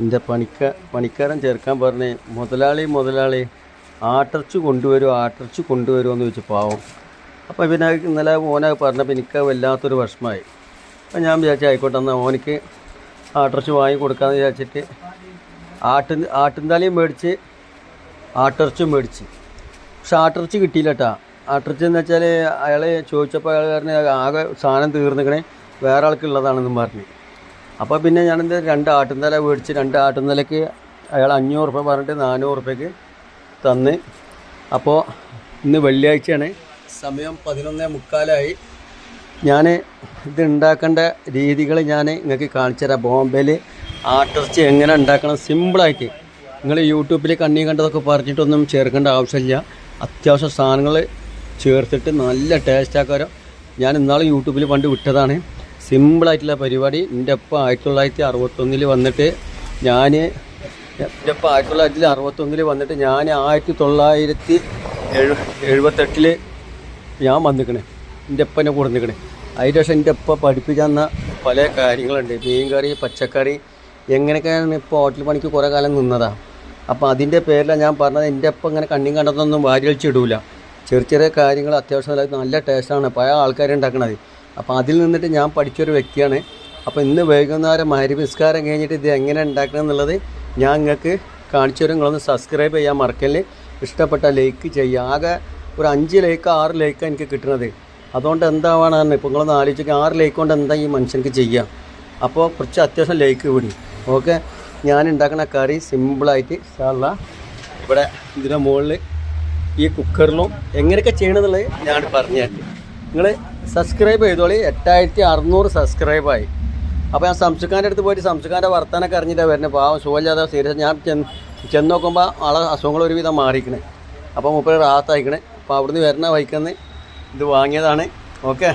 എന്റെ പണിക്ക പണിക്കാരൻ ചേർക്കാൻ പറഞ്ഞ് മുതലാളി മുതലാളി ആട്ടർച്ച് കൊണ്ടുവരുമോ ആട്ടർച്ച് കൊണ്ടുവരുമോ എന്ന് ചോദിച്ചു പാവം. അപ്പോൾ പിന്നെ ഇന്നലെ ഓനെ പറഞ്ഞപ്പോൾ എനിക്ക് വല്ലാത്തൊരു വിഷമമായി. അപ്പം ഞാൻ വിചാരിച്ചു ആയിക്കോട്ടെ എന്നാൽ ഓനിക്ക് ആട്ടർച്ച് വാങ്ങി കൊടുക്കാമെന്ന് വിചാരിച്ചിട്ട് ആട്ടിൻ ആട്ടിൻതാലിയും മേടിച്ച് ആട്ടർച്ചും മേടിച്ച്. പക്ഷെ ആട്ടർച്ച് കിട്ടിയില്ല കേട്ടോ ആട്ടർച്ച് എന്ന് വെച്ചാൽ അയാൾ ചോദിച്ചപ്പോൾ അയാൾ പറഞ്ഞ് ആകെ സാധനം തീർന്നിക്കണേ വേറെ ആൾക്കുള്ളതാണെന്നും പറഞ്ഞു. അപ്പോൾ പിന്നെ ഞാനെന്ത് രണ്ട് ആട്ടുന്തല മേടിച്ച് രണ്ട് ആട്ടുന്തലയ്ക്ക് അയാൾ അഞ്ഞൂറ് രൂപ പറഞ്ഞിട്ട് നാനൂറ് രൂപയ്ക്ക് തന്ന്. അപ്പോൾ ഇന്ന് വെള്ളിയാഴ്ചയാണ്. സമയം പതിനൊന്നേ മുക്കാലായി. ഞാൻ ഇത് ഉണ്ടാക്കേണ്ട രീതികൾ ഞാൻ നിങ്ങൾക്ക് കാണിച്ചു തരാം. ബോംബെയിൽ ആട്ടിറച്ചി എങ്ങനെ ഉണ്ടാക്കണം? സിമ്പിളായിട്ട് നിങ്ങൾ യൂട്യൂബിൽ കണ്ണി കണ്ടതൊക്കെ പറഞ്ഞിട്ടൊന്നും ചേർക്കേണ്ട ആവശ്യമില്ല. അത്യാവശ്യം സാധനങ്ങൾ ചേർത്തിട്ട് നല്ല ടേസ്റ്റ് ആക്കാരോ. ഞാൻ ഇന്നാളും യൂട്യൂബിൽ പണ്ട് വിട്ടതാണ്. സിമ്പിളായിട്ടുള്ള പരിപാടി. എന്റെ ഒപ്പം ആയിരത്തി തൊള്ളായിരത്തി അറുപത്തൊന്നിൽ വന്നിട്ട് ഞാൻ എന്റെ ഒപ്പം ആയിരത്തി തൊള്ളായിരത്തി അറുപത്തൊന്നിൽ വന്നിട്ട് ഞാൻ ആയിരത്തി തൊള്ളായിരത്തി എഴു എഴുപത്തെട്ടിൽ ഞാൻ വന്നിക്കണേ. എന്റെ ഒപ്പനെ കൂടെ നിൽക്കണേ അതിന് ശേഷം എന്റെ ഒപ്പം പഠിപ്പിക്കാൻ തന്ന പല കാര്യങ്ങളുണ്ട്. മീൻ കറി പച്ചക്കറി എങ്ങനെയൊക്കെയാണ് ഇപ്പോൾ ഹോട്ടൽ പണിക്ക് കുറേ കാലം നിന്നതാണ് അപ്പോൾ അതിന്റെ പേരിലാണ് ഞാൻ പറഞ്ഞത് എന്റെ ഒപ്പം ഇങ്ങനെ കണ്ണിയും കണ്ടതൊന്നും വാരി വലിച്ചിടൂല ചെറിയ ചെറിയ കാര്യങ്ങൾ അത്യാവശ്യം നല്ല- ടേസ്റ്റാണ്. പല ആൾക്കാരുണ്ടാക്കണത് അപ്പോൾ അതിൽ നിന്നിട്ട് ഞാൻ പഠിച്ചൊരു വ്യക്തിയാണ്. അപ്പോൾ ഇന്ന് വൈകുന്നേരം മരുവിസ്കാരം കഴിഞ്ഞിട്ട് ഇത് എങ്ങനെ ഉണ്ടാക്കണം എന്നുള്ളത് ഞാൻ നിങ്ങൾക്ക് കാണിച്ചു തരും. നിങ്ങളൊന്ന് സബ്സ്ക്രൈബ് ചെയ്യാൻ മറക്കല്ലേ? ഇഷ്ടപ്പെട്ട ലൈക്ക് ചെയ്യുക. ആകെ ഒരു അഞ്ച് ലൈക്ക് ആറ് ലൈക്ക് എനിക്ക് കിട്ടുന്നത് അതുകൊണ്ട് എന്താവാണെന്ന് ഇപ്പോൾ നിങ്ങളൊന്ന് ആലോചിക്കുക ആറ് ലൈക്ക് കൊണ്ട് എന്താ ഈ മനുഷ്യർക്ക് ചെയ്യുക അപ്പോൾ കുറച്ച് അത്യാവശ്യം ലൈക്ക് വിടി ഓക്കെ? ഞാൻ ഉണ്ടാക്കുന്ന കറി സിമ്പിളായിട്ട് സാധാ ഇവിടെ ഇതിന്റെ മുകളിൽ ഈ കുക്കറിലും എങ്ങനെയൊക്കെ ചെയ്യണമെന്നുള്ളത് ഞാൻ പറഞ്ഞു തരാം നിങ്ങൾ സബ്സ്ക്രൈബ് ചെയ്തോളി. എട്ടായിരത്തി അറുന്നൂറ് സബ്സ്ക്രൈബായി അപ്പോൾ ഞാൻ സംസുഖാന്റെ അടുത്ത് പോയിട്ട് സംസുഖാന്റെ വർത്തമാനമൊക്കെ അറിഞ്ഞിട്ടാണ് വരുന്നത് പാവം സുഖമില്ലാതെ സീരിയസ് ഞാൻ ചെന്ന് ചെന്ന് നോക്കുമ്പോൾ ആളെ അസുഖങ്ങൾ ഒരുവിധം മാറിക്കണേ അപ്പോൾ മുപ്പത് റാത്തായിക്കണേ അപ്പോൾ അവിടുന്ന് വരുന്ന വൈക്കന്ന് ഇത് വാങ്ങിയതാണ്. ഓക്കെ.